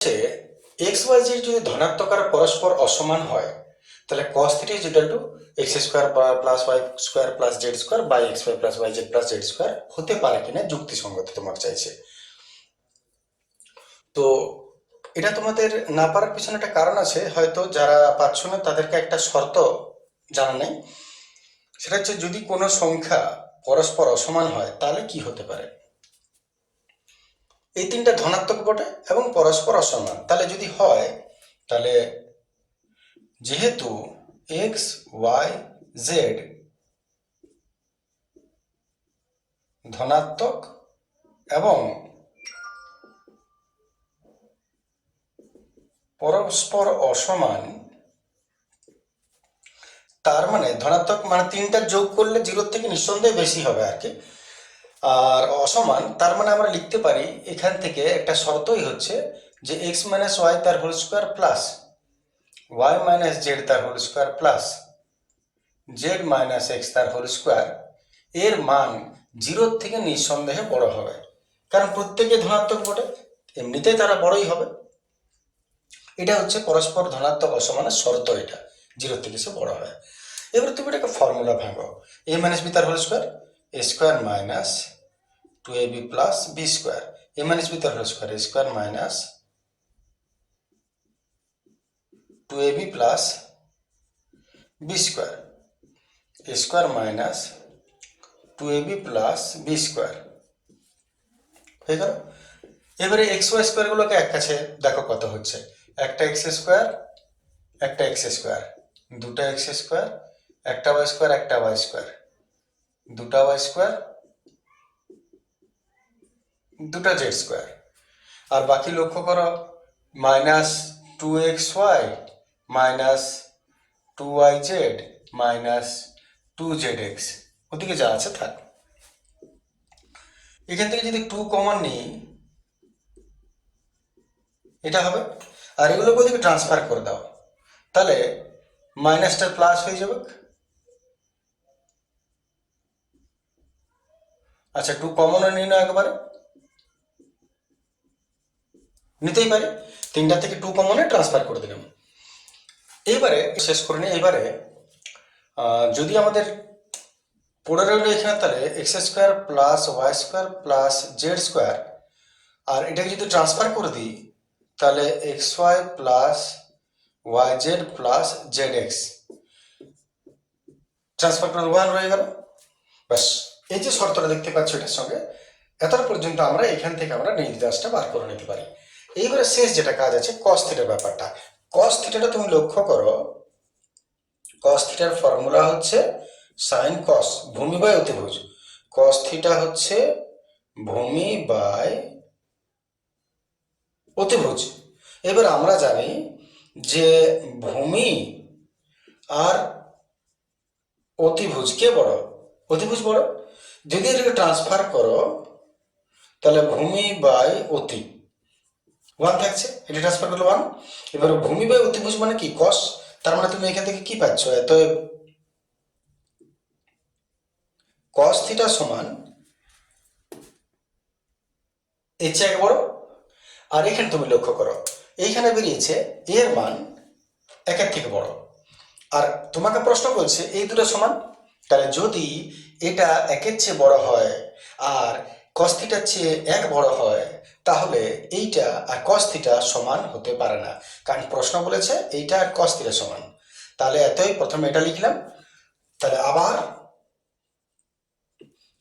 হচ্ছে x Y Z যদি ধনাত্মক আর পরস্পর অসমান হয়, তাহলে cos theta is equal to x square plus y square plus z square by x y plus y z plus z square হতে পারে কিনা যুক্তিসঙ্গত তোমার চাইছে। তো এটা তোমাদের না পারার পিছনে একটা কারণ আছে, হয়তো যারা পাচ্ছ না তাদেরকে একটা শর্ত জানা নেই। সেটা হচ্ছে যদি কোনো সংখ্যা পরস্পর অসমান হয়, তাহলে কি হতে পারে? এই তিনটা ধনাত্মক বটে এবং পরস্পর অসমান। তাহলে যদি হয়, তাহলে যেহেতু এক্স ওয়াই জেড ধনাত্মক এবং পরস্পর অসমান, তার মানে ধনাত্মক মানে তিনটা যোগ করলে জিরোর থেকে নিঃসন্দেহে বেশি হবে আর কি। আর অসমান, তার মানে আমরা লিখতে পারি এখান থেকে একটা শর্তই হচ্ছে যে এক্স মাইনাস ওয়াই তার whole square plus y minus z তার whole square plus z minus x তার হোল স্কোয়ার এর মান জিরোর থেকে নিঃসন্দেহে বড় হবে। কারণ প্রত্যেকে ধনাত্মক বটে, এমনিতেই তারা বড়ই হবে। এটা হচ্ছে পরস্পর ধনাত্মক অসমানের শর্ত এটা জিরো থেকে সে বড় হয় এবারে তুমি এটাকে ফর্মুলা ভাঙো এ মাইনাস বি তার whole square square minus two A B plus B square A minus B তার whole square square minus two A B plus B square square minus two A B plus B square হয়ে গেল? এবারে x Y স্কোয়ারগুলোকে এক কাছে দেখো কত হচ্ছে। একটা এক্স স্কোয়ার একটা এক্স স্কোয়ার দুটা এক্স স্কোয়ার একটা ওয়াই স্কোয়ার একটা ওয়াই স্কোয়ার দুটা ওয়াই স্কোয়ার দুটা জেড স্কোয়ার আর বাকি লক্ষ্য করো minus two x y minus two y z minus two z x ওদিকে যা আছে থাক। এখান থেকে যদি টু কমন নিই, এটা হবে। আর এগুলোকে ওদিকে ট্রান্সফার করে দাও। তাহলে মাইনাসটা প্লাস হয়ে যাবে। আচ্ছা টু কমন নিয়ে নাও একবারে। নিতেই পারে। তিনটা থেকে টু কমনে ট্রান্সফার করে দিলাম। এইবারে শেষ করে নিই, এবারে যদি আমাদের পড়ে রইল এখানে, তাহলে x square plus y square plus z square আর এটাকে যদি ট্রান্সফার করে দিই, তাহলে x y plus y z plus z x transfer করে ওয়ান রয়ে গেল। ব্যাস। এই যে শর্তটা দেখতে পাচ্ছ এটার সঙ্গে, এতটা পর্যন্ত আমরা এখান থেকে আমরা নির্দেশটা বার করে নিতে পারি। এইবারে শেষ যেটা কাজ আছে কস থিটার ব্যাপারটা। কস থিটাটা তুমি লক্ষ্য করো কস থিটার ফর্মুলা হচ্ছে সাইন কস ভূমি বাই অতিভুজ। কস থিটা হচ্ছে ভূমি বাই অতিভুজ। এবার আমরা জানি যে ভূমি আর অতিভুজ কে বড়। অতিভুজ বড়? যদি এটাকে ট্রান্সফার করো, তাহলে ভূমি বাই অতি। ওয়ান থাকছে, এটা ট্রান্সফার করলে ওয়ান এবার ভূমি বাই অতি অতিভুজ মানে কি? কস তার মানে তুমি এখান থেকে কি পাচ্ছ? এত কস থিটা সমান এর চেয়ে বড়। আর এখানে তুমি লক্ষ্য করো, এইখানে বেরিয়েছে এর মান একের থেকে বড়। আর তোমাকে প্রশ্ন করছে, এই দুটো সমান? তাহলে যদি এটা একের চেয়ে বড় হয় আর কস্থিটার চেয়ে এক বড় হয়, তাহলে এইটা আর কস্থিটা সমান হতে পারে না। কারণ প্রশ্ন বলেছে এইটা আর কস্থিটা সমান। তাহলে এতই প্রথমে এটা লিখলাম। তাহলে আবার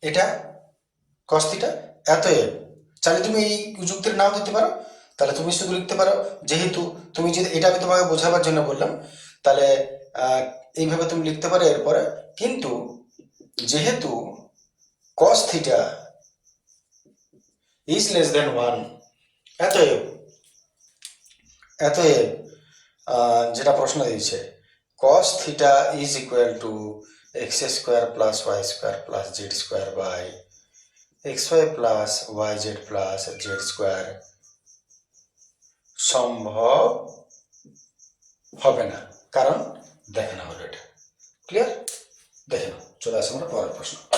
এটা কস্থিটা এতএব চাইলে তুমি এই যুক্তির নাও দিতে পারো। তাহলে তুমি শুধু লিখতে পারো, যেহেতু তুমি যদি এটা আমি তোমাকে বোঝাবার জন্য বললাম, তাহলে এইভাবে তুমি লিখতে পারো এরপরে। কিন্তু যেহেতু cos theta is less than one এতএব এতএব যেটা প্রশ্ন দিয়েছে cos theta is equal to x square plus y square plus z square by x y plus y z plus z square সম্ভব হবে না। কারণ, দেখে না হলো এটা। ক্লিয়ার দেখে চলে আসে আমরা পরের প্রশ্ন।